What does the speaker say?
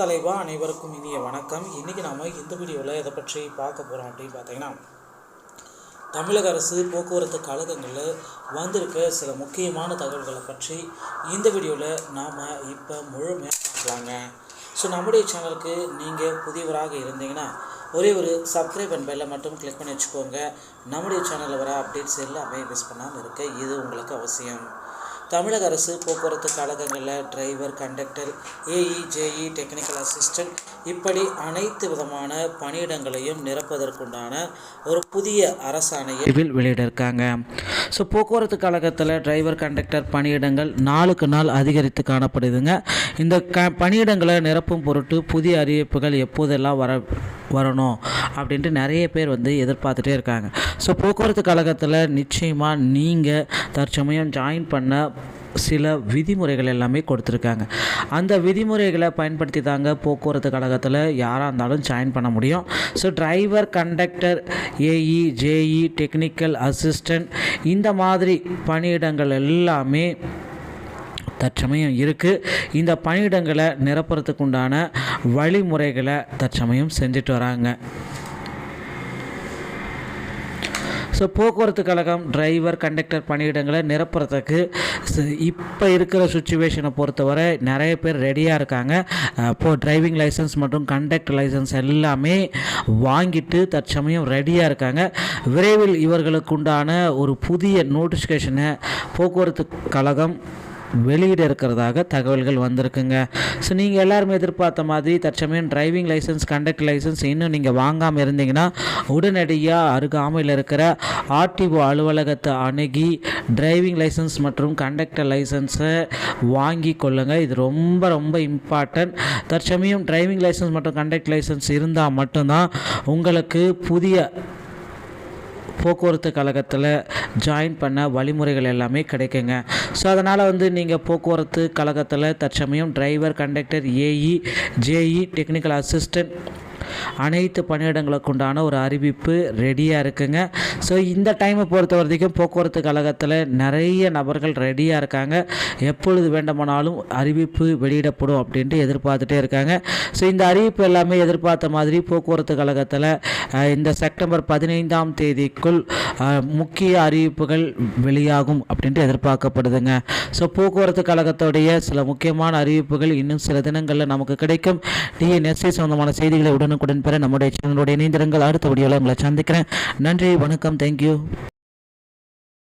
தலைவா அனைவருக்கும் இனிய வணக்கம். இன்றைக்கி நாம் இந்த வீடியோவில் எதை பற்றி பார்க்க போகிறோம் அப்படின்னு பார்த்தீங்கன்னா தமிழக அரசு போக்குவரத்து கழகங்களில் வந்திருக்க சில முக்கியமான தகவல்களை பற்றி இந்த வீடியோவில் நாம் இப்போ முழுமையாக பார்க்கலாங்க. ஸோ நம்முடைய சேனலுக்கு நீங்கள் புதியவராக இருந்தீங்கன்னா ஒரே ஒரு சப்ஸ்கிரைப் அண்ட் பெல்லை மட்டும் கிளிக் பண்ணி வச்சுக்கோங்க. நம்முடைய சேனலில் வர அப்டேட்ஸ் எல்லாமே மிஸ் பண்ணாமல் இருக்க இது உங்களுக்கு அவசியம். தமிழக அரசு போக்குவரத்து கழகங்களில் driver conductor AE JE technical assistant இப்படி அனைத்து விதமான பணியிடங்களையும் நிரப்பதற்குண்டான ஒரு புதிய அரசாணையை வெளியிட வெளியிட்டிருக்காங்க. ஸோ போக்குவரத்து கழகத்தில் டிரைவர் கண்டக்டர் பணியிடங்கள் நாளுக்கு நாள் அதிகரித்து காணப்படுதுங்க. இந்த க பணியிடங்களை நிரப்பும் பொருட்டு புதிய அறிவிப்புகள் எப்போதெல்லாம் வர வரணும் அப்படின்ட்டு நிறைய பேர் வந்து எதிர்பார்த்துட்டே இருக்காங்க. ஸோ போக்குவரத்து கழகத்தில் நிச்சயமாக நீங்கள் தற்சமயம் ஜாயின் பண்ண சில விதிமுறைகள் எல்லாமே கொடுத்துருக்காங்க. அந்த விதிமுறைகளை பயன்படுத்தி தாங்க போக்குவரத்து கழகத்தில் யாராக இருந்தாலும் ஜாயின் பண்ண முடியும். So driver conductor AE JE technical assistant இந்த மாதிரி பணியிடங்கள் எல்லாமே தற்சமயம் இருக்குது இந்த பணியிடங்களை நிரப்புறதுக்குண்டான வழிமுறைகளை தற்சமயம் செஞ்சுட்டு வராங்க. ஸோ போக்குவரத்து கழகம் டிரைவர் கண்டக்டர் பணியிடங்களை நிரப்புறதுக்கு இப்போ இருக்கிற சுச்சுவேஷனை பொறுத்தவரை நிறைய பேர் ரெடியாக இருக்காங்க. இப்போது டிரைவிங் லைசன்ஸ் மற்றும் கண்டக்டர் லைசன்ஸ் எல்லாமே வாங்கிட்டு தற்சமயம் ரெடியாக இருக்காங்க. விரைவில் இவர்களுக்கு உண்டான ஒரு புதிய நோட்டிஃபிகேஷனை போக்குவரத்து கழகம் வெளியிட இருக்கிறதாக தகவல்கள் வந்திருக்குங்க. ஸோ நீங்கள் எல்லாருமே எதிர்பார்த்த மாதிரி தற்சமயம் டிரைவிங் லைசன்ஸ் கண்டக்ட் லைசன்ஸ் இன்னும் நீங்கள் வாங்காமல் இருந்தீங்கன்னா உடனடியாக அருகாமையில் இருக்கிற ஆர்டிஓ அலுவலகத்தை அணுகி டிரைவிங் லைசன்ஸ் மற்றும் கண்டக்டர் லைசன்ஸை வாங்கி கொள்ளுங்கள் இது ரொம்ப ரொம்ப இம்பார்ட்டன்ட் தற்சமயம் டிரைவிங் லைசன்ஸ் மற்றும் கண்டக்ட் லைசன்ஸ் இருந்தால் மட்டும்தான் உங்களுக்கு புதிய போக்குவரத்து கழகத்தில் ஜாயின் பண்ண வழிமுறைகள் எல்லாமே கிடைக்குங்க. ஸோ அதனால் வந்து நீங்கள் போக்குவரத்து கழகத்தில் தற்சமயம் driver conductor AE JE technical assistant அனைத்து பணியிடங்களுக்கு உண்டான ஒரு அறிவிப்பு ரெடியாக இருக்குங்க. ஸோ இந்த டைமை பொறுத்த வரைக்கும் போக்குவரத்து கழகத்தில் நிறைய நபர்கள் ரெடியாக இருக்காங்க. எப்பொழுது வேண்டுமானாலும் அறிவிப்பு வெளியிடப்படும் அப்படின்ட்டு எதிர்பார்த்துட்டே இருக்காங்க. ஸோ இந்த அறிவிப்பு எல்லாமே எதிர்பார்த்த மாதிரி போக்குவரத்து கழகத்தில் இந்த செப்டம்பர் பதினைந்தாம் தேதிக்குள் முக்கிய அறிவிப்புகள் வெளியாகும் அப்படின்ட்டு எதிர்பார்க்கப்படுதுங்க. ஸோ போக்குவரத்து கழகத்துடைய சில முக்கியமான அறிவிப்புகள் இன்னும் சில தினங்களில் நமக்கு கிடைக்கும். டிஎன்எஸ்சி சொந்தமான செய்திகளை உடனுக்கு உடனுக்குடன் பெற நம்முடைய சேனலோட இணைந்திருங்கள். அடுத்த வீடியோவில் உங்களை சந்திக்கிறேன். நன்றி வணக்கம் தேங்க்யூ